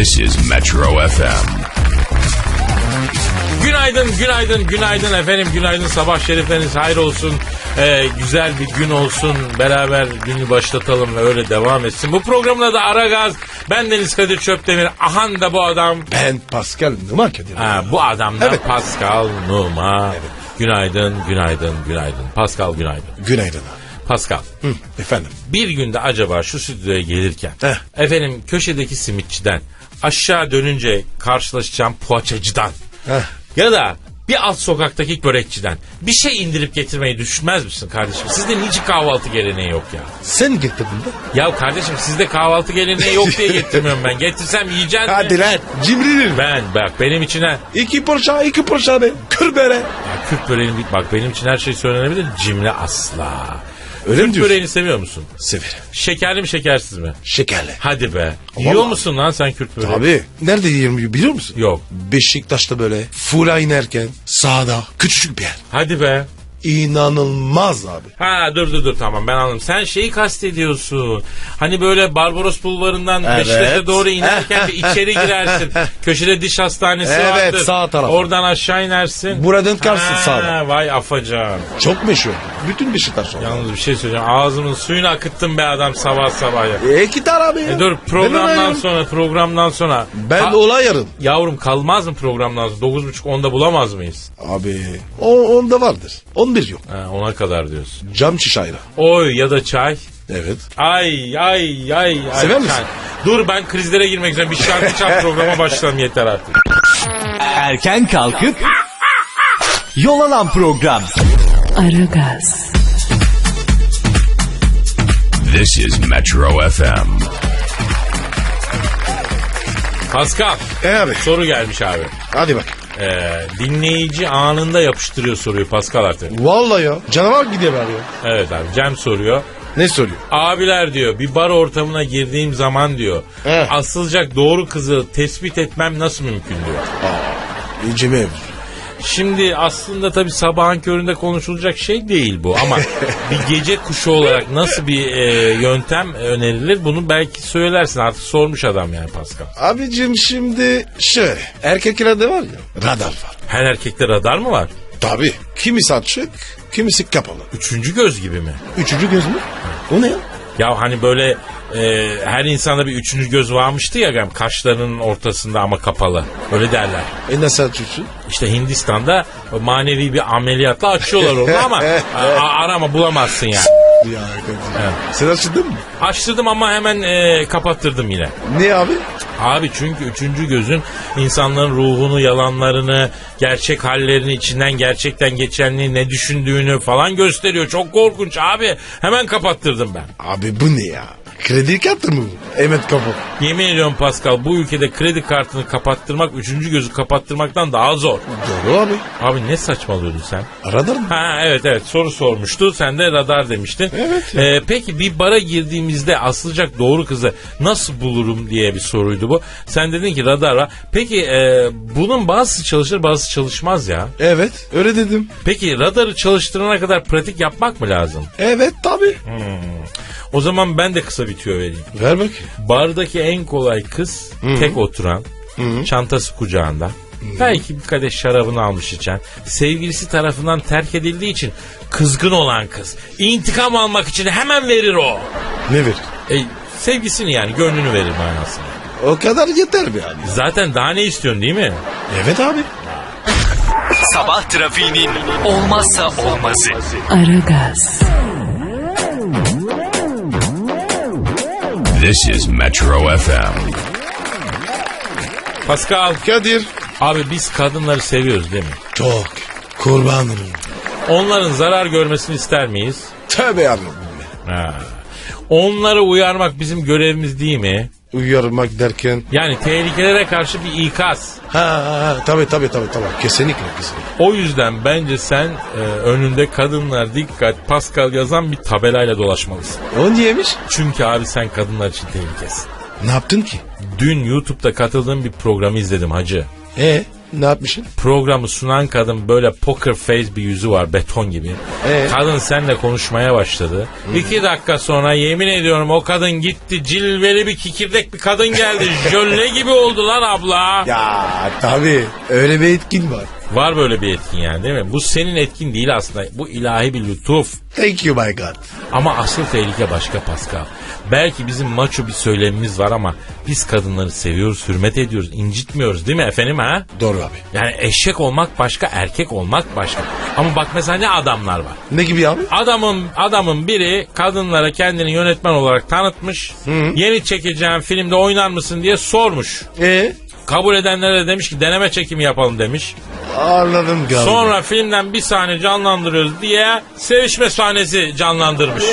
This is Metro FM. Günaydın, günaydın, günaydın efendim. Günaydın sabah şerifleriniz hayır olsun. Ee, güzel bir gün olsun. Beraber günü başlatalım ve öyle devam etsin. Bu programda da Ara Gaz. Ben Deniz Kadir Çöptemir. Ahan da bu adam. Ben Pascal Numa Kadir. Ha, bu adamdan Evet. Pascal Numa. Günaydın, günaydın, günaydın. Pascal günaydın. Günaydın abi. Pascal, Hı, efendim. bir günde acaba şu stüdyoya gelirken Heh. efendim köşedeki simitçiden aşağı dönünce karşılaşacağım poğaçacıdan Heh. ya da bir alt sokaktaki börekçiden bir şey indirip getirmeyi düşünmez misin kardeşim? Sizde niçin kahvaltı geleneği yok ya? Sen getirdin de. Ya kardeşim sizde kahvaltı geleneği yok diye getirmiyorum ben. Getirsem yiyeceksin? Hadi lan. Cimridir. Ben bak benim için ha. İki parça, iki parça ne? Kır bere. Ya Kürt böreğini bak benim için her şey söylenebilir. Cimri asla. Öyle mi Kürt diyorsun? böreğini seviyor musun? Severim. Şekerli mi şekersiz mi? Şekerli. Hadi be. Yiyor Vallahi. musun lan sen Kürt böreği? Abi nerede yiyorum biliyor musun? Yok. Beşiktaş'ta böyle fura inerken sağda küçücük bir yer. Hadi be. İnanılmaz abi. Ha dur dur dur tamam ben anladım. Sen şeyi kastediyorsun. Hani böyle Barbaros Bulvarı'ndan Evet. Beşiktaş'a doğru inerken bir içeri girersin. Köşede diş hastanesi Evet, vardır. sağ taraf. Oradan aşağı inersin. Buradan karşı Ha, sağda. Vay afacan. Çok meşhur. Bütün Beşiktaş oldu. Yalnız bir şey söyleyeceğim. Ağzımın suyunu akıttın be adam sabah sabah ya. E gitar abi ya. E dur programdan sonra programdan sonra. Ben Ha- olay yarın. Yavrum kalmaz mı programdan sonra? 9.30 10'da bulamaz mıyız? Abi o onda vardır. 11 yok. Ha, ona kadar diyorsun. Cam şiş ayran. Oy ya da çay. Evet. Ay ay ay. ay Sever misin? çay. Dur ben krizlere girmek üzere bir şarkı çal programa başlayalım yeter artık. Erken kalkıp yol alan program. Aragaz, This is Metro FM. Pascal E abi. soru gelmiş abi. Hadi bak. Ee, dinleyici anında yapıştırıyor soruyu Pascal artık. Vallahi ya. Canavar gidiyor ya. Evet abi Cem soruyor. Ne soruyor? Abiler diyor bir bar ortamına girdiğim zaman diyor He. asılacak doğru kızı tespit etmem nasıl mümkün diyor. İyice mi Şimdi aslında tabii sabahın köründe konuşulacak şey değil bu ama bir gece kuşu olarak nasıl bir e, yöntem önerilir bunu belki söylersin artık sormuş adam yani Pascal. Abicim şimdi şöyle. Erkeklerde var ya. Radar var. Her erkekte radar mı var? Tabii. Kimisi açık, kimisi kapalı. Üçüncü göz gibi mi? Üçüncü göz mü? O ne ya? Ya hani böyle e, her insanda bir üçüncü göz varmıştı ya yani kaşlarının ortasında ama kapalı. Öyle derler. E nasıl açıyorsun? İşte Hindistan'da manevi bir ameliyatla açıyorlar onu ama a- arama bulamazsın yani. Ya kardeşim. Sen açtın mı? Açtırdım ama hemen e, kapattırdım yine. Ne abi? Abi çünkü üçüncü gözün insanların ruhunu, yalanlarını, gerçek hallerini, içinden gerçekten geçenliği, ne düşündüğünü falan gösteriyor. Çok korkunç abi. Hemen kapattırdım ben. Abi bu ne ya? Kredi kartı mı bu? Evet kapat. Yemin ediyorum Pascal bu ülkede kredi kartını kapattırmak, üçüncü gözü kapattırmaktan daha zor. Doğru abi. Abi ne saçmalıyordun sen? Radar mı? Ha evet evet soru sormuştu. Sen de radar demiştin. Evet. Ee, peki bir bara girdiğimizde asılacak doğru kızı nasıl bulurum diye bir soruydu bu. Sen dedin ki radar var. Peki e, bunun bazısı çalışır bazısı çalışmaz ya. Evet öyle dedim. Peki radarı çalıştırana kadar pratik yapmak mı lazım? Evet tabii. O zaman ben de kısa bir tüyo vereyim. Ver bakayım. Bardaki en kolay kız tek oturan, çantası kucağında. Belki bir kadeh şarabını almış içen, sevgilisi tarafından terk edildiği için kızgın olan kız. İntikam almak için hemen verir o. Ne ver? E, sevgisini yani gönlünü verir manasında. O kadar yeter be abi. Zaten daha ne istiyorsun değil mi? Evet abi. Sabah trafiğinin olmazsa olmazı. Aragaz, This is Metro FM. Pascal, Kadir. abi biz kadınları seviyoruz değil mi? Çok. Kurban olurum. Onların zarar görmesini ister miyiz? Tövbe yarabbim. Ha. Onları uyarmak bizim görevimiz değil mi? Uyarmak derken. Yani tehlikelere karşı bir ikaz. Ha, ha, tabii tabii tabii tabii. Kesinlikle kesinlikle. O yüzden bence sen e, önünde kadınlar dikkat Pascal yazan bir tabelayla dolaşmalısın. O niyemiş? Çünkü abi sen kadınlar için tehlikesin. Ne yaptın ki? Dün YouTube'da katıldığım bir programı izledim hacı. E Ne yapmışsın? Programı sunan kadın böyle poker face bir yüzü var beton gibi. Ee? Kadın seninle konuşmaya başladı. İki dakika sonra yemin ediyorum o kadın gitti cilveli bir kikirdek bir kadın geldi. Jölle gibi oldu lan abla. Ya tabii. Öyle bir etkin var. Var böyle bir etkin yani değil mi? Bu senin etkin değil aslında. Bu ilahi bir lütuf. Thank you my God. Ama asıl tehlike başka Pascal. Belki bizim maço bir söylemimiz var ama biz kadınları seviyoruz, hürmet ediyoruz, incitmiyoruz değil mi efendim ha? Doğru abi. Yani eşek olmak başka, erkek olmak başka. Ama bak mesela ne adamlar var. Ne gibi abi? Adamın adamın biri kadınlara kendini yönetmen olarak tanıtmış. Yeni çekeceğim filmde oynar mısın diye sormuş. Ee? Kabul edenlere de demiş ki deneme çekimi yapalım demiş. Anladım galiba. Sonra filmden bir sahne canlandırıyoruz diye sevişme sahnesi canlandırmış.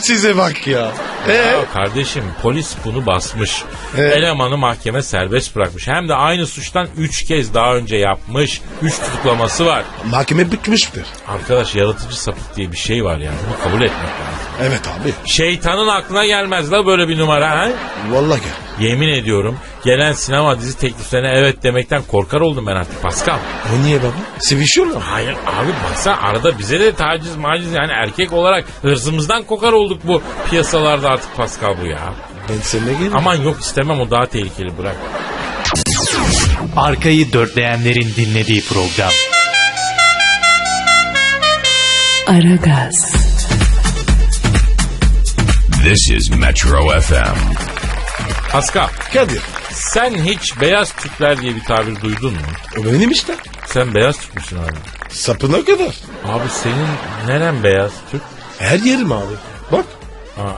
Size bak ya. Ee? Ya kardeşim polis bunu basmış. Evet. Elemanı mahkeme serbest bırakmış. Hem de aynı suçtan 3 kez daha önce yapmış. 3 tutuklaması var. Mahkeme bıkmıştır. Arkadaş yaratıcı sapık diye bir şey var yani. Bunu kabul etmek lazım. Evet abi. Şeytanın aklına gelmez la böyle bir numara ha? Vallahi gel. Yemin ediyorum gelen sinema dizi tekliflerine evet demekten korkar oldum ben artık Pascal. O niye baba? Sevişiyorlar? Hayır abi baksana arada bize de taciz maciz yani erkek olarak hırsımızdan kokar olduk bu piyasalarda artık Pascal bu ya. Ben seninle geleyim. Aman yok istemem o daha tehlikeli bırak. Arkayı dörtleyenlerin dinlediği program. Aragaz, This is Metro FM. Pascal Kadir. sen hiç beyaz Türkler diye bir tabir duydun mu? O benim işte. Sen beyaz Türk müsün abi? Sapına kadar. Abi senin neren beyaz Türk? Her yerim abi. Bak. Ha,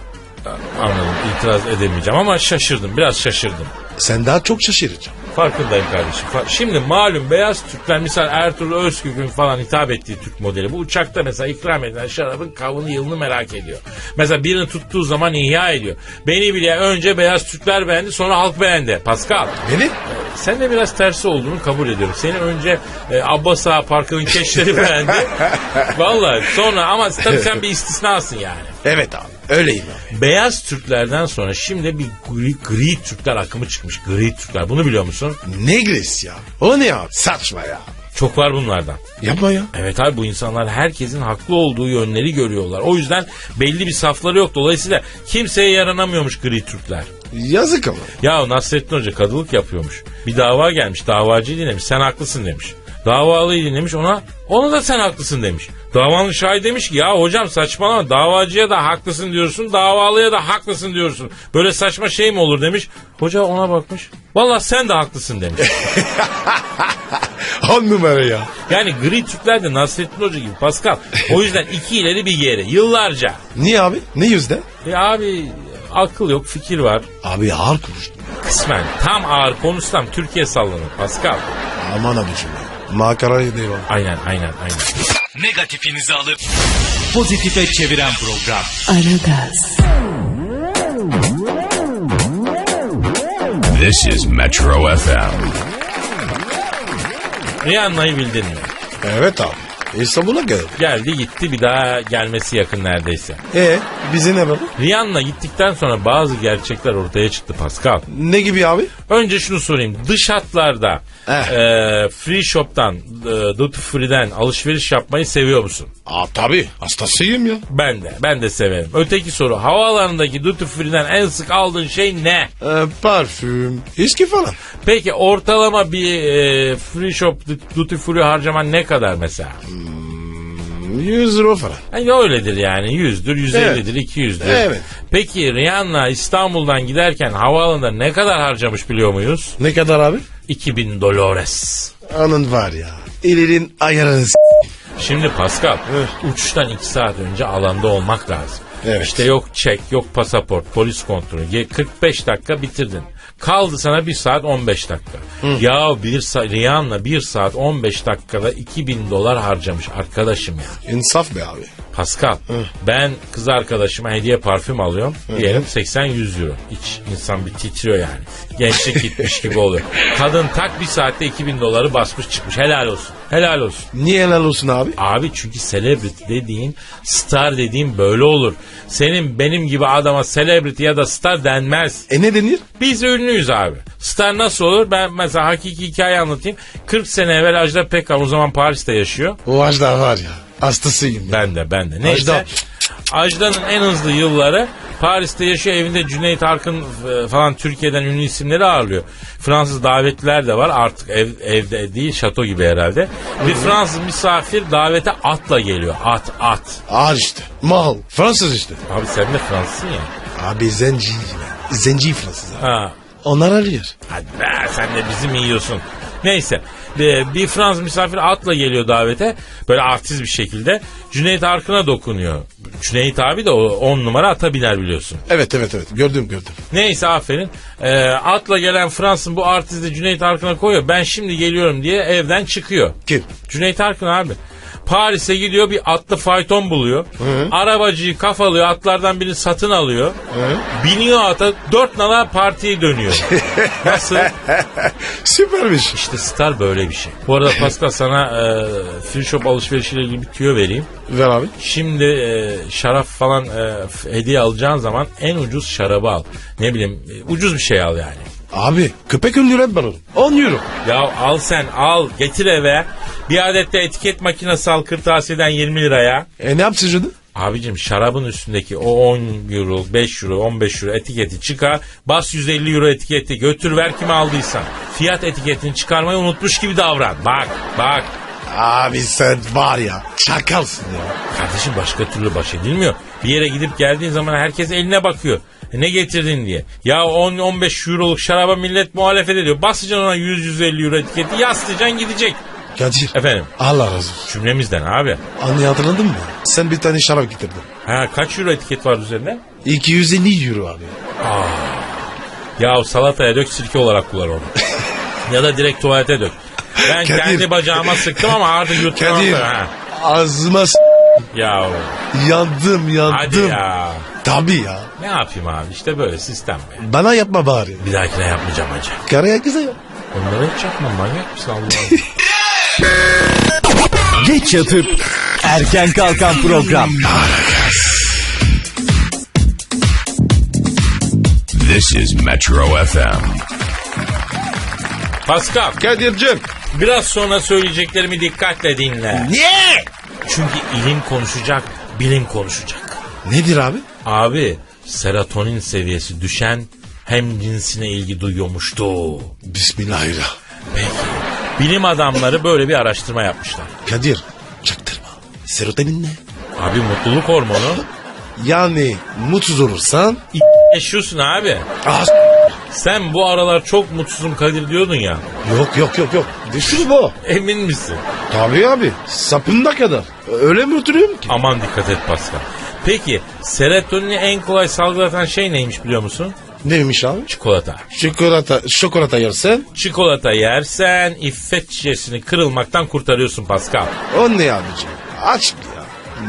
anladım itiraz edemeyeceğim ama şaşırdım biraz şaşırdım. Sen daha çok şaşıracaksın. Farkındayım kardeşim. Şimdi malum beyaz Türkler misal Ertuğrul Özkük'ün falan hitap ettiği Türk modeli. Bu uçakta mesela ikram edilen şarabın kavını yılını merak ediyor. Mesela birini tuttuğu zaman ihya ediyor. Beni bile önce beyaz Türkler beğendi sonra halk beğendi. Pascal Beni? sen de biraz tersi olduğunu kabul ediyorum. Seni önce e, Abbas Ağa Parkı'nın keşleri beğendi. Vallahi sonra ama tabii sen bir istisnasın yani. Evet abi. Öyleyim abi. Beyaz Türklerden sonra şimdi bir gri, gri Türkler akımı çıkmış. Gri Türkler. Bunu biliyor musun? Negres ya. O ne abi? Saçma ya. Çok var bunlardan. Yapma ya. Evet abi bu insanlar herkesin haklı olduğu yönleri görüyorlar. O yüzden belli bir safları yok. Dolayısıyla kimseye yaranamıyormuş gri Türkler. Yazık ama. Ya Nasrettin Hoca kadılık yapıyormuş. Bir dava gelmiş davacıyı dinlemiş sen haklısın demiş. Davalıyı dinlemiş ona ona da sen haklısın demiş. Davanın şahidi demiş ki ya hocam saçmalama davacıya da haklısın diyorsun davalıya da haklısın diyorsun. Böyle saçma şey mi olur demiş. Hoca ona bakmış. Valla sen de haklısın demiş. On numara ya. Yani gri Türkler de Nasrettin Hoca gibi Pascal. O yüzden iki ileri bir geri yıllarca. Niye abi? Ne yüzden? E abi akıl yok fikir var. Abi ağır konuştun. Kısmen tam ağır konuşsam Türkiye sallanır Pascal. Aman abicim ya. Makara değil o. Aynen aynen aynen. Negatifinizi alıp pozitife çeviren program. Aragaz, This is Metro FM. Rihanna'yı bildin mi? Evet abi. İstanbul'a gel. Geldi gitti bir daha gelmesi yakın neredeyse. E bize ne baba? Rihanna gittikten sonra bazı gerçekler ortaya çıktı Pascal. Ne gibi abi? Önce şunu sorayım. Dış hatlarda Eh. e, free shop'tan, e, duty free'den alışveriş yapmayı seviyor musun? Aa tabii. Hastasıyım ya. Ben de. Ben de severim. Öteki soru. Havaalanındaki duty free'den en sık aldığın şey ne? Ee, parfüm, içki falan. Peki ortalama bir e, free shop duty free harcaman ne kadar mesela? 100 euro falan. Yani öyledir yani 100'dür, 150'dir, 200'dür. Evet. Peki Rihanna İstanbul'dan giderken havaalanında ne kadar harcamış biliyor muyuz? Ne kadar abi? 2000 dolores. Anın var ya. İlerin ayarını Şimdi Pascal Evet. uçuştan 2 saat önce alanda olmak lazım. Evet. İşte yok çek, yok pasaport, polis kontrolü. Ge- 45 dakika bitirdin. Kaldı sana 1 saat 15 dakika. Ya bir sa- Rihanna 1 saat 15 dakikada 2000 dolar harcamış arkadaşım ya. İnsaf be abi. Pascal ben kız arkadaşıma hediye parfüm alıyorum. Diyelim 80-100 euro. İç insan bir titriyor yani. Gençlik gitmiş gibi oluyor. Kadın tak bir saatte 2000 doları basmış çıkmış. Helal olsun. Helal olsun. Niye helal olsun abi? Abi çünkü celebrity dediğin, star dediğin böyle olur. Senin benim gibi adama celebrity ya da star denmez. E ne denir? Biz ünlüyüz abi. Star nasıl olur? Ben mesela hakiki hikaye anlatayım. 40 sene evvel Ajda Pekkan o zaman Paris'te yaşıyor. O Ajda var ya. Hastasıyım ya. Ben de ben de. Neyse. Ajda. Ajda'nın en hızlı yılları Paris'te yaşıyor evinde Cüneyt Arkın e, falan Türkiye'den ünlü isimleri ağırlıyor. Fransız davetliler de var artık ev, evde değil şato gibi herhalde. Bir Fransız misafir davete atla geliyor. At at. Ağır işte. Mal. Fransız işte. Abi sen de Fransızsın ya. Abi zenci. Zenci Fransız abi. Ha. Onlar arıyor. Hadi be sen de bizi mi yiyorsun? Neyse bir, bir Fransız misafir atla geliyor davete böyle artist bir şekilde Cüneyt Arkın'a dokunuyor. Cüneyt abi de o 10 numara ata biner biliyorsun. Evet evet evet. Gördüm gördüm. Neyse aferin. Ee, atla gelen Fransız bu artisti Cüneyt Arkın'a koyuyor. Ben şimdi geliyorum diye evden çıkıyor. Kim? Cüneyt Arkın abi. Paris'e gidiyor bir atlı fayton buluyor. Arabacıyı kafalıyor atlardan birini satın alıyor. Biniyor ata dört nala partiye dönüyor. Nasıl? Süpermiş. İşte star böyle bir şey. Bu arada Pascal sana e, free shop alışverişiyle ilgili bir tüyo vereyim. Ver abi. Şimdi e, şarap falan e, hediye alacağın zaman en ucuz şarabı al. Ne bileyim e, ucuz bir şey al yani. Abi köpek öldüren ben onu. 10 euro. Ya al sen al getir eve. Bir adet de etiket makinesi al kırtasiyeden 20 liraya. E ne yapsın şimdi? Abicim şarabın üstündeki o 10 euro, 5 euro, 15 euro etiketi çıkar. Bas 150 euro etiketi götür ver kime aldıysan. Fiyat etiketini çıkarmayı unutmuş gibi davran. Bak bak. Abi sen var ya çakalsın ya. Kardeşim başka türlü baş edilmiyor. Bir yere gidip geldiğin zaman herkes eline bakıyor. Ne getirdin diye. Ya 10-15 euroluk şaraba millet muhalefet ediyor. Basacaksın ona 100-150 euro etiketi yaslayacaksın gidecek. Kadir. Efendim Allah razı olsun. cümlemizden abi. Anne hatırladın mı? Sen bir tane şarap getirdin. Ha kaç euro etiket var üzerinde? 250 euro abi. Ya salataya dök sirke olarak kullan onu. ya da direkt tuvalete dök. Ben Kadir. kendi bacağıma sıktım ama artık yutmam. Kadir. Ha. Ağzıma s- Ya yandım yandım. hadi ya. Tabii ya. Ne yapayım abi işte böyle sistem be. Bana yapma bari. Bir dahakine yapmayacağım hacı. Karaya güzel. Onları hiç yapmam manyak mısın Allah Geç yatıp erken kalkan program. This is Metro FM. Pascal Kadir'cim. biraz sonra söyleyeceklerimi dikkatle dinle. Niye? Çünkü ilim konuşacak, bilim konuşacak. Nedir abi? Abi serotonin seviyesi düşen hem cinsine ilgi duyuyormuştu. Bismillahirrahmanirrahim. Peki. Bilim adamları böyle bir araştırma yapmışlar. Kadir çaktırma. Serotonin ne? Abi mutluluk hormonu. Yani mutsuz olursan Yaşıyorsun abi. ah, Sen bu aralar çok mutsuzum Kadir diyordun ya. yok yok yok yok. Düştü bu. Emin misin? Tabii abi. Sapında kadar. Öyle mi oturuyorum ki? Aman dikkat et Pascal. Peki serotonini en kolay salgılatan şey neymiş biliyor musun? Neymiş abi? Çikolata. Çikolata, şokolata yersen Çikolata yersen iffet şişesini kırılmaktan kurtarıyorsun Pascal. o ne abicim? Aç ya.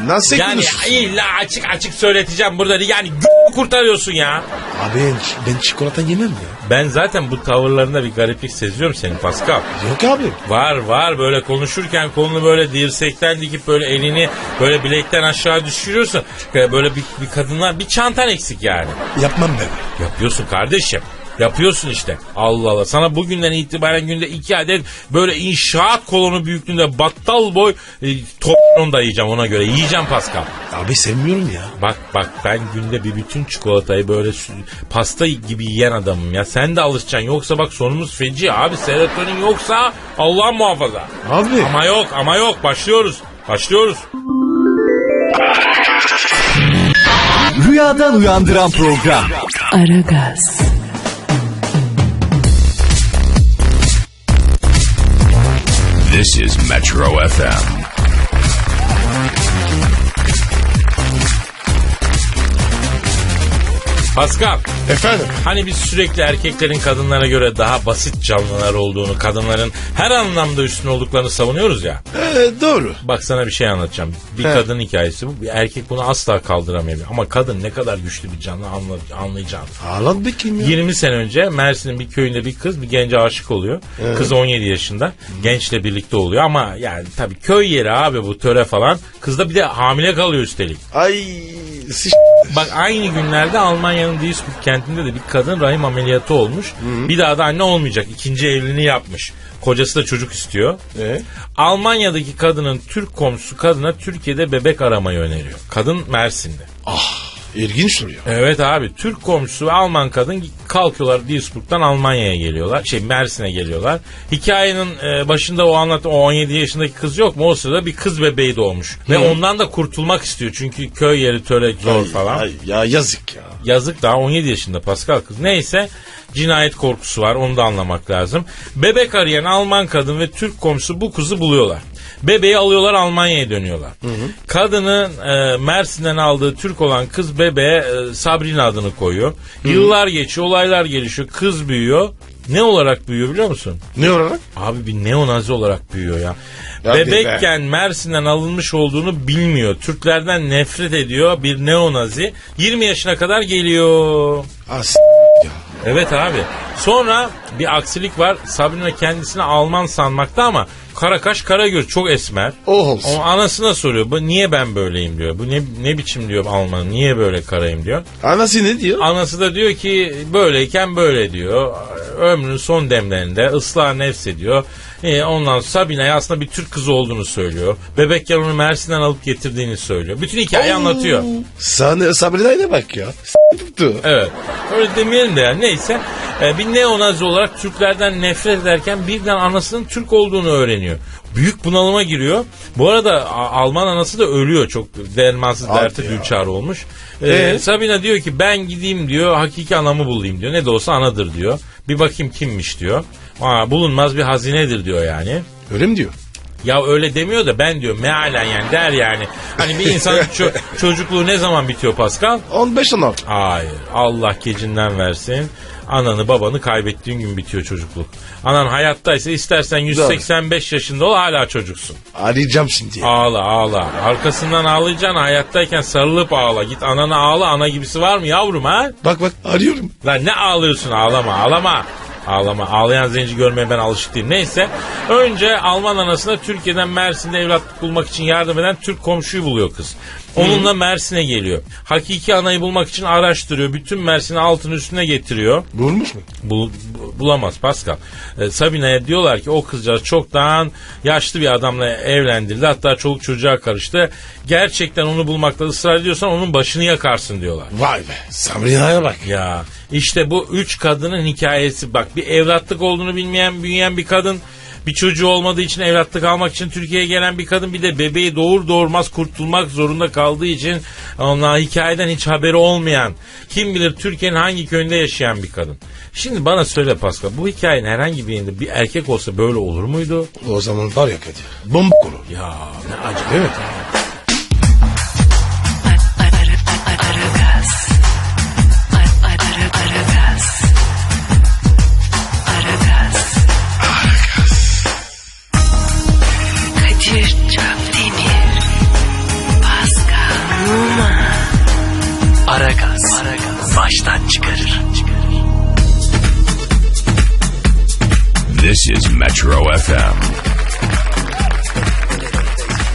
Nasıl Yani konuşuyorsun? illa açık açık söyleteceğim burada. Yani kurtarıyorsun ya. Abi ben, ben çikolata yemem ya. Ben zaten bu tavırlarında bir gariplik seziyorum senin Pascal. Yok abi. Var var böyle konuşurken kolunu böyle dirsekten dikip böyle elini böyle bilekten aşağı düşürüyorsun. Böyle bir, bir kadınlar bir çantan eksik yani. Yapmam ben. Yapıyorsun kardeşim. Yapıyorsun işte. Allah Allah. Sana bugünden itibaren günde iki adet böyle inşaat kolonu büyüklüğünde battal boy e, top da yiyeceğim ona göre. Yiyeceğim Pascal. Abi sevmiyorum ya. Bak bak ben günde bir bütün çikolatayı böyle pasta gibi yiyen adamım ya. Sen de alışacaksın. Yoksa bak sonumuz feci abi. Serotonin yoksa Allah muhafaza. Abi. Ama yok ama yok. Başlıyoruz. Başlıyoruz. Rüyadan uyandıran program. Aragaz, This is Metro FM. Pascal Efendim? hani biz sürekli erkeklerin kadınlara göre daha basit canlılar olduğunu, kadınların her anlamda üstün olduklarını savunuyoruz ya. Ee, doğru. Bak sana bir şey anlatacağım. Bir He. kadın hikayesi bu. Bir erkek bunu asla kaldıramıyor. Ama kadın ne kadar güçlü bir canlı anla, anlayacağım. Ağlat bakayım ya. 20 sene önce Mersin'in bir köyünde bir kız bir gence aşık oluyor. Kız 17 yaşında. Gençle birlikte oluyor ama yani tabii köy yeri abi bu töre falan. Kız da bir de hamile kalıyor üstelik. Ay siş... Bak aynı günlerde Almanya'nın Duisburg kentinde de bir kadın rahim ameliyatı olmuş. Bir daha da anne olmayacak. İkinci evliliğini yapmış. Kocası da çocuk istiyor. Ee? Almanya'daki kadının Türk komşusu kadına Türkiye'de bebek aramayı öneriyor. Kadın Mersin'de. İlginç duruyor. Evet abi Türk komşusu ve Alman kadın kalkıyorlar Duisburg'dan Almanya'ya geliyorlar. Şey Mersin'e geliyorlar. Hikayenin e, başında o anlat o 17 yaşındaki kız yok mu? O sırada bir kız bebeği doğmuş. Ve ondan da kurtulmak istiyor. Çünkü köy yeri töre zor Ay, falan. ay, ya yazık ya. Yazık daha 17 yaşında Pascal kız. Neyse cinayet korkusu var onu da anlamak lazım. Bebek arayan Alman kadın ve Türk komşusu bu kızı buluyorlar. Bebeği alıyorlar Almanya'ya dönüyorlar. Kadının e, Mersin'den aldığı Türk olan kız bebeğe e, Sabrina adını koyuyor. Yıllar geçiyor, olaylar gelişiyor, kız büyüyor. Ne olarak büyüyor biliyor musun? Ne olarak? Abi bir neonazi olarak büyüyor ya. Hadi Bebekken Mersin'den alınmış olduğunu bilmiyor. Türklerden nefret ediyor bir neonazi. 20 yaşına kadar geliyor. As ya. Evet abi. Sonra bir aksilik var. Sabrina kendisini Alman sanmakta ama kara kaş kara göz çok esmer. O olsun. O anasına soruyor. Bu niye ben böyleyim diyor. Bu ne ne biçim diyor Alman. Niye böyle karayım diyor. Anası ne diyor? Anası da diyor ki böyleyken böyle diyor. Ömrünün son demlerinde ıslah nefsediyor. Ee, ondan sonra Sabine'ye aslında bir Türk kızı olduğunu söylüyor. Bebekken onu Mersin'den alıp getirdiğini söylüyor. Bütün hikayeyi anlatıyor. Sana Sabrina'ya bak ya. S- tuttu. Evet. Öyle demeyelim de yani. Neyse. Ee, bir neonazi olarak Türklerden nefret ederken birden anasının Türk olduğunu öğreniyor. Büyük bunalıma giriyor. Bu arada Alman anası da ölüyor. Çok dermansız Hadi derte ya. düçar olmuş. Ee, Ee? Sabina diyor ki ben gideyim diyor. Hakiki anamı bulayım diyor. Ne de olsa anadır diyor. Bir bakayım kimmiş diyor. Aa, bulunmaz bir hazinedir diyor yani. Öyle mi diyor? Ya öyle demiyor da ben diyor mealen yani der yani. Hani bir insanın ço- çocukluğu ne zaman bitiyor Pascal? 15 16. Hayır. Allah gecinden versin. Ananı babanı kaybettiğin gün bitiyor çocukluk. Anan hayattaysa istersen 185 yaşında ol hala çocuksun. Arayacağım şimdi. Ağla ağla. Arkasından ağlayacaksın hayattayken sarılıp ağla. Git anana ağla ana gibisi var mı yavrum ha? Bak bak arıyorum. Lan ne ağlıyorsun ağlama ağlama. Ağlama. Ağlayan zenci görmeye ben alışık değilim. Neyse. Önce Alman anasına Türkiye'den Mersin'de evlatlık bulmak için yardım eden Türk komşuyu buluyor kız. Onunla Mersin'e geliyor. Hakiki anayı bulmak için araştırıyor. Bütün Mersin'i altın üstüne getiriyor. Bulmuş mu? Bul- bu- bulamaz Pascal. Ee, Sabine'ye diyorlar ki o kızcağız çoktan yaşlı bir adamla evlendirildi. Hatta çoluk çocuğa karıştı. Gerçekten onu bulmakta ısrar ediyorsan onun başını yakarsın diyorlar. Vay be. Sabrina'ya bak. Ya işte bu üç kadının hikayesi. Bak bir evlatlık olduğunu bilmeyen büyüyen bir kadın. Bir çocuğu olmadığı için evlatlık almak için Türkiye'ye gelen bir kadın bir de bebeği doğur doğurmaz kurtulmak zorunda kaldığı için onlar hikayeden hiç haberi olmayan kim bilir Türkiye'nin hangi köyünde yaşayan bir kadın. Şimdi bana söyle Pascal bu hikayenin herhangi bir yerinde bir erkek olsa böyle olur muydu? O zaman var ya Kadir. Bomba konu. Ya ne acayip. Evet. This is Metro FM.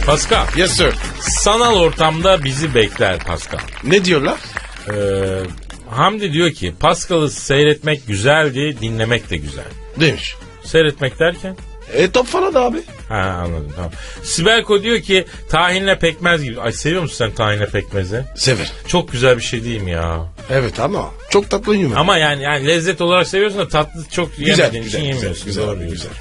Pascal Yes sir. sanal ortamda bizi bekler Pascal. Ne diyorlar? Ee, Hamdi diyor ki Pascal'ı seyretmek güzeldi, dinlemek de güzel. Demiş. Seyretmek derken? E top falan abi. Ha anladım tamam. Sibelko diyor ki tahinle pekmez gibi. Ay seviyor musun sen tahinle pekmezi? Sever. Çok güzel bir şey değil mi ya? Evet ama çok tatlı yiyor. Ama yani, yani lezzet olarak seviyorsun da tatlı çok Güzel, yemediğin güzel, için güzel, yemiyorsun. güzel, Doğru güzel. diyorsun.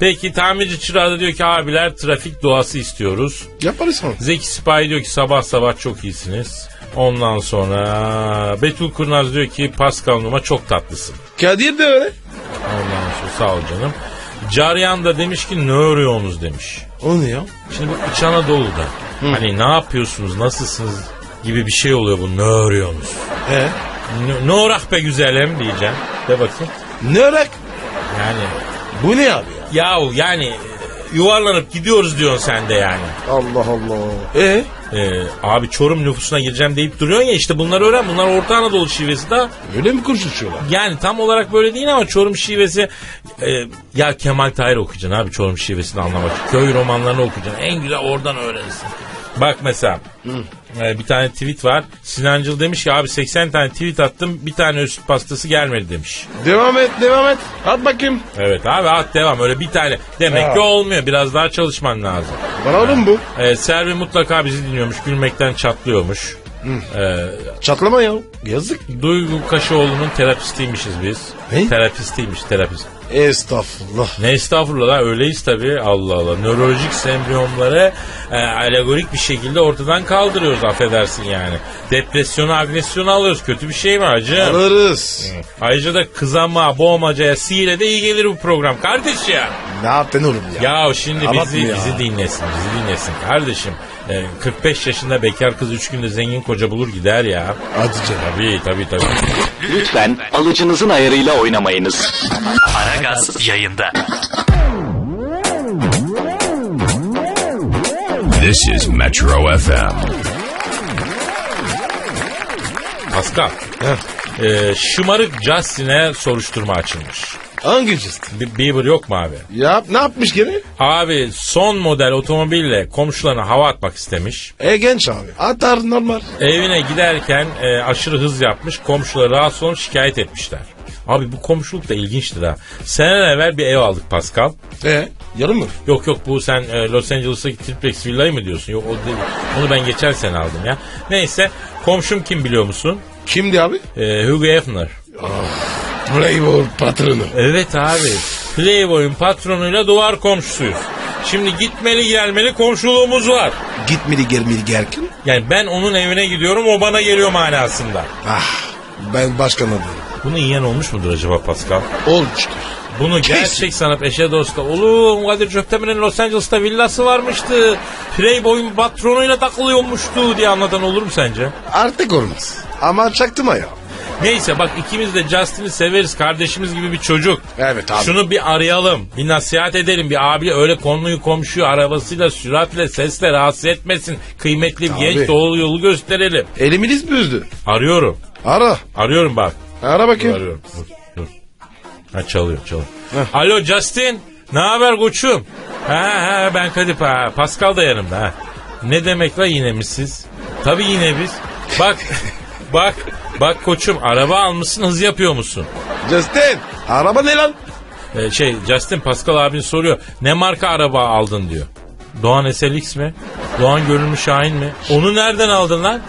Peki tamirci çırağı da diyor ki abiler trafik doğası istiyoruz. Yaparız sonra. Zeki Sipahi diyor ki sabah sabah çok iyisiniz. Ondan sonra Betül Kurnaz diyor ki Pascal Numa çok tatlısın. Kadir de öyle. Ondan sonra sağ ol canım. Cariyan da demiş ki ne örüyorsunuz demiş. O ne ya? Şimdi bu İç Anadolu'da hani ne yapıyorsunuz nasılsınız gibi bir şey oluyor bu ne örüyorsunuz. He. Ne, ne orak be güzelim diyeceğim. De bakayım. Ne örek? Yani Bu ne abi ya? yahu yani e, yuvarlanıp gidiyoruz diyorsun sen de yani. Allah Allah. E Ee, abi Çorum nüfusuna gireceğim deyip duruyorsun ya işte bunları öğren. Bunlar Orta Anadolu şivesi da. öyle mi konuşuyorlar? Yani tam olarak böyle değil ama Çorum şivesi e, ya Kemal Tahir okuyacaksın abi Çorum şivesini anlamak için. Köy romanlarını okuyacaksın. En güzel oradan öğrenirsin. Bak mesela e, bir tane tweet var. Sinancıl demiş ki abi 80 tane tweet attım bir tane süt pastası gelmedi demiş. Devam et devam et. At bakayım. Evet abi at devam öyle bir tane. Demek Ya. ki olmuyor biraz daha çalışman lazım. Bana oğlum bu. E, Servi mutlaka bizi dinliyormuş gülmekten çatlıyormuş. E, Çatlama ya. Yazık. Duygu Kaşıoğlu'nun terapistiymişiz biz. Ne? Terapistiymiş terapist. Estağfurullah. Ne estağfurullah lan, öyleyiz tabii Allah Allah. Nörolojik sendromları e, alegorik bir şekilde ortadan kaldırıyoruz affedersin yani. Depresyonu agresyonu alıyoruz kötü bir şey mi acı? Alırız. Ayrıca da kızama, boğmacaya, sihire de iyi gelir bu program kardeş ya. Ne yaptın oğlum ya? Ya şimdi Abartma bizi ya. bizi dinlesin, bizi dinlesin kardeşim. E, 45 yaşında bekar kız 3 günde zengin koca bulur gider ya. Hadi canım. Tabii tabii tabii. Lütfen alıcınızın ayarıyla oynamayınız. Aragaz yayında. This is Metro FM. Pascal. E, şımarık Justin'e soruşturma açılmış. Hangi cist? Bi- Bieber yok mu abi? Ya ne yapmış gene? Abi son model otomobille komşularına hava atmak istemiş. E genç abi. Atar normal. Evine giderken e, aşırı hız yapmış. Komşuları rahatsız olup şikayet etmişler. Abi bu komşuluk da ilginçtir ha. Seneler evvel bir ev aldık Pascal. E yarım mı? Yok yok bu sen e, Los Angeles'taki triplex villayı mı diyorsun? Yok o değil. Onu ben geçen sene aldım ya. Neyse komşum kim biliyor musun? Kimdi abi? E, Hugh Hefner. Playboy patronu. Evet abi. Playboy'un patronuyla duvar komşusuyuz. Şimdi gitmeli gelmeli komşuluğumuz var. Gitmeli gelmeli gerkin. Yani ben onun evine gidiyorum o bana geliyor manasında. Ah ben başkan adayım. Bunu yiyen olmuş mudur acaba Pascal? Olmuştur. Bunu Kesin. gerçek sanıp eşe dosta oğlum Kadir Çöptemir'in Los Angeles'ta villası varmıştı. Playboy'un patronuyla takılıyormuştu diye anlatan olur mu sence? Artık olmaz. Ama çaktım ya. Neyse bak ikimiz de Justin'i severiz kardeşimiz gibi bir çocuk. Evet abi. Şunu bir arayalım, bir nasihat edelim. Bir abi öyle konuyu komşuyu arabasıyla, süratle, sesle rahatsız etmesin. Kıymetli bir genç doğru yolu gösterelim. Elimiz büzdü. Arıyorum, Ara. arıyorum bak. Ara bakayım. Arıyorum. Dur, dur. Ha çalıyor, çalıyor. Alo Justin. Ne haber koçum? Ha ha ben Kadir ha. Pascal da yanımda ha. Ne demek la yine mi siz? Tabii yine biz. Bak bak bak koçum araba almışsın hız yapıyor musun? Justin. Araba ne lan? Ee, şey Justin Pascal abin soruyor. Ne marka araba aldın diyor. Doğan SLX mi? Doğan Görünmüş Şahin mi? Onu nereden aldın lan?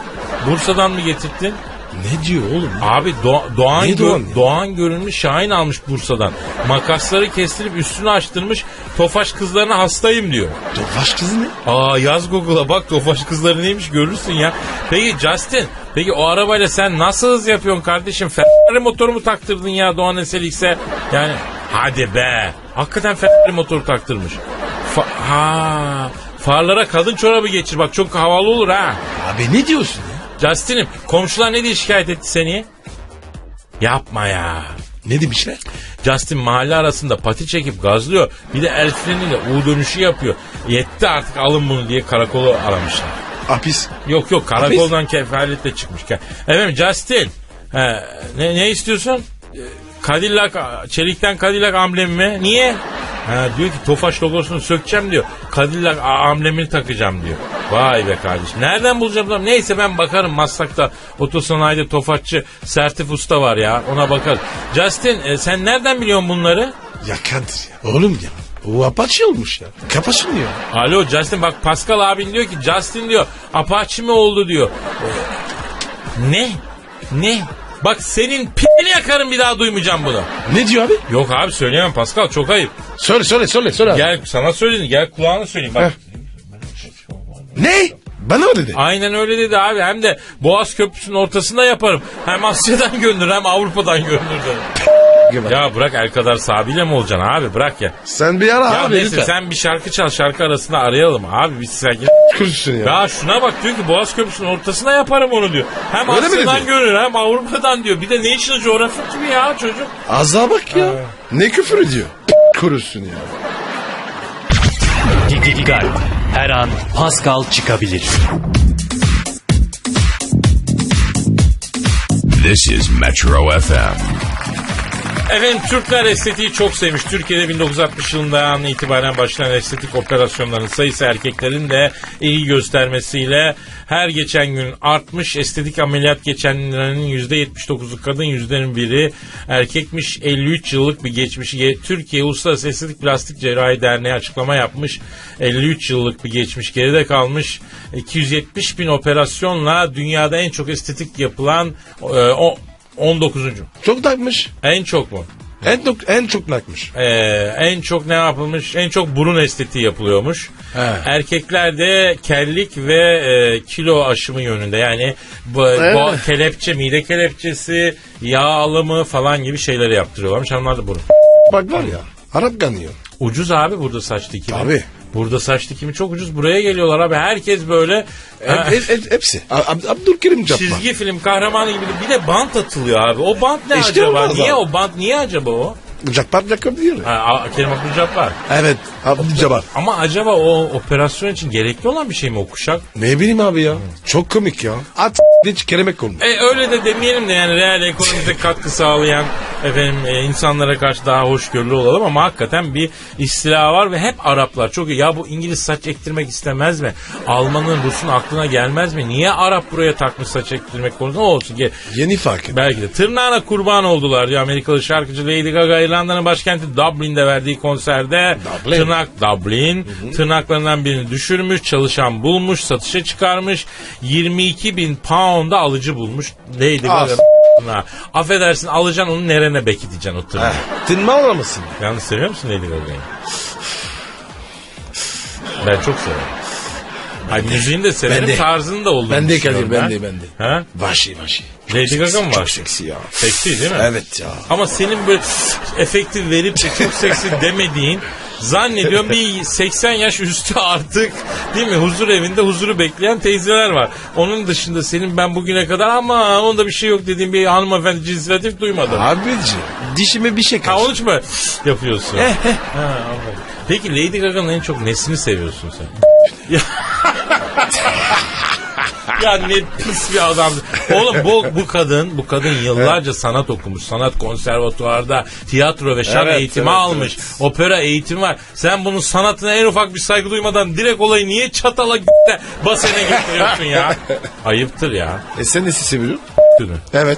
Bursa'dan mı getirdin? Ne diyor oğlum? Abi Do- Doğan, Ne Doğan ya? Doğan görünmüş Şahin almış Bursa'dan. Makasları kestirip üstünü açtırmış. Tofaş kızlarına hastayım diyor. Tofaş kızı ne? Aa yaz Google'a bak Tofaş kızları neymiş görürsün ya. Peki Justin peki o arabayla sen nasıl hız yapıyorsun kardeşim? Ferrari motoru mu taktırdın ya Doğan SLX'e? Yani hadi be. Hakikaten Ferrari motoru taktırmış. Fa- ha farlara kadın çorabı geçir bak çok havalı olur ha. Abi ne diyorsun ya? Justin'im komşular ne diye şikayet etti seni? Yapma ya. Ne demişler? Justin mahalle arasında pati çekip gazlıyor. Bir de el freniyle U dönüşü yapıyor. Yetti artık alın bunu diye karakolu aramışlar. Hapis. Yok yok karakoldan kefaletle çıkmış. Efendim Justin. He, ne, ne istiyorsun? Ee, Cadillac, çelikten Cadillac amblemi mi? Niye? Ha, diyor ki Tofaş logosunu sökeceğim diyor. Cadillac a- amblemini takacağım diyor. Vay be kardeşim. Nereden bulacağım? lan? Neyse ben bakarım Maslak'ta otosanayide Tofaşçı Sertif Usta var ya. Ona bakarız. Justin e, sen nereden biliyorsun bunları? Ya Kadir ya. Oğlum ya. O apaçı olmuş ya. Kapasın ya. Alo Justin bak Pascal abin diyor ki Justin diyor Apache mi oldu diyor. Ne? Ne? Bak senin p***ni yakarım bir daha duymayacağım bunu. Ne diyor abi? Yok abi söyleyemem Pascal çok ayıp. Söyle söyle söyle söyle. Gel sana söyledim gel kulağına söyleyeyim bak. Heh. Ne? Bana mı dedi? Aynen öyle dedi abi hem de Boğaz Köprüsü'nün ortasında yaparım. Hem Asya'dan gönderirim hem Avrupa'dan gönderirim. Ya bırak el kadar sabiyle mi olacaksın abi bırak ya. Sen bir ara Ya abi neyse lütfen. sen bir şarkı çal şarkı arasında arayalım abi biz sakin. Kurşun ya. Ya şuna bak diyor ki Boğaz Köprüsü'nün ortasına yaparım onu diyor. Hem Öyle Asya'dan görür hem Avrupa'dan diyor. Bir de National Geographic gibi ya çocuk. Azza bak ya. Ne küfür ediyor. Kurusun ya. Dikkat. Her an Pascal çıkabilir. This is Metro FM. Efendim Türkler estetiği çok sevmiş. Türkiye'de 1960 yılından itibaren başlayan estetik operasyonların sayısı erkeklerin de iyi göstermesiyle her geçen gün artmış. Estetik ameliyat geçenlerin %79'u kadın yüzlerin biri erkekmiş. 53 yıllık bir geçmişi. Ge- Türkiye Uluslararası Estetik Plastik Cerrahi Derneği açıklama yapmış. 53 yıllık bir geçmiş geride kalmış. 270 bin operasyonla dünyada en çok estetik yapılan e, o 19. Çok takmış. En çok mu? En çok, en çok nakmış. Ee, en çok ne yapılmış? En çok burun estetiği yapılıyormuş. He. Erkeklerde kellik ve e, kilo aşımı yönünde yani bu, bu kelepçe, mide kelepçesi, yağ alımı falan gibi şeyleri yaptırıyorlarmış. Hanımlar da burun. Bak var ya. Arap kanıyor. Ucuz abi burada saç dikimi. Tabii. Burada saç dikimi çok ucuz. Buraya geliyorlar abi. Herkes böyle Hep, hep- hep- hepsi. Ab- Abdülkerim Cabbar. çizgi film kahramanı gibi bir de bant atılıyor abi. O bant ne İşte acaba? Niye abi. o bant niye acaba o? Cabbar yakabilir. Ha, A- Kerim Abdülcabbar. Evet. Abdülcabbar. Ama acaba o operasyon için gerekli olan bir şey mi o kuşak? Ne bileyim abi ya. Çok komik ya. At hiç kelimek olmuş. E öyle de demeyelim de yani real ekonomimize katkı sağlayan efendim e, insanlara karşı daha hoşgörülü olalım ama hakikaten bir istila var ve hep Araplar çok iyi. Ya bu İngiliz saç ektirmek istemez mi? Almanın Rus'un aklına gelmez mi? Niye Arap buraya takmış saç ektirmek konusunda olsun? Gel. Yeni fark. Belki de tırnağına kurban oldular diyor Amerikalı şarkıcı Lady Gaga İrlanda'nın başkenti Dublin'de verdiği konserde Dublin. tırnak Dublin tırnaklarından birini düşürmüş çalışan bulmuş satışa çıkarmış 22 bin pound'a alıcı bulmuş Lady. Gaga tırnağı. Affedersin alacaksın onu nerene bekiteceksin o tırnağı. Tınma olamasın. Yalnız seviyor musun Lady Gaga'yı? Ben çok severim. Ay müziğini de severim, Ben de. tarzını da olduğunu Ben de Kadir ben de ben de. Ha? Vahşi vahşi. Lady Gaga mı var? Çok seksi ya. Seksi değil mi? Evet ya. Ama senin böyle efektif verip de çok seksi demediğin zannediyorum bir 80 yaş üstü artık değil mi huzur evinde huzuru bekleyen teyzeler var. Onun dışında senin ben bugüne kadar ama onda bir şey yok dediğim bir hanımefendi cinsiyatif duymadım. Abici dişime bir şey Ha kaçtı. onun için mi yapıyorsun? ha, anladım. Peki Lady Gaga'nın en çok nesini seviyorsun sen? Ya- ya ne pis bir adam. Oğlum bu, bu kadın bu kadın yıllarca sanat okumuş. Sanat konservatuvarda tiyatro ve şan Evet, eğitimi evet, almış. Opera eğitimi var. Sen bunun sanatına en ufak bir saygı duymadan direkt olayı niye çatala de basene getiriyorsun ya? Ayıptır ya. E sen nesi seviyorsun? Günü. Evet.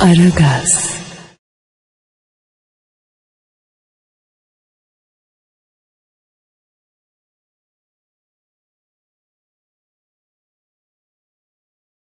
Aragaz.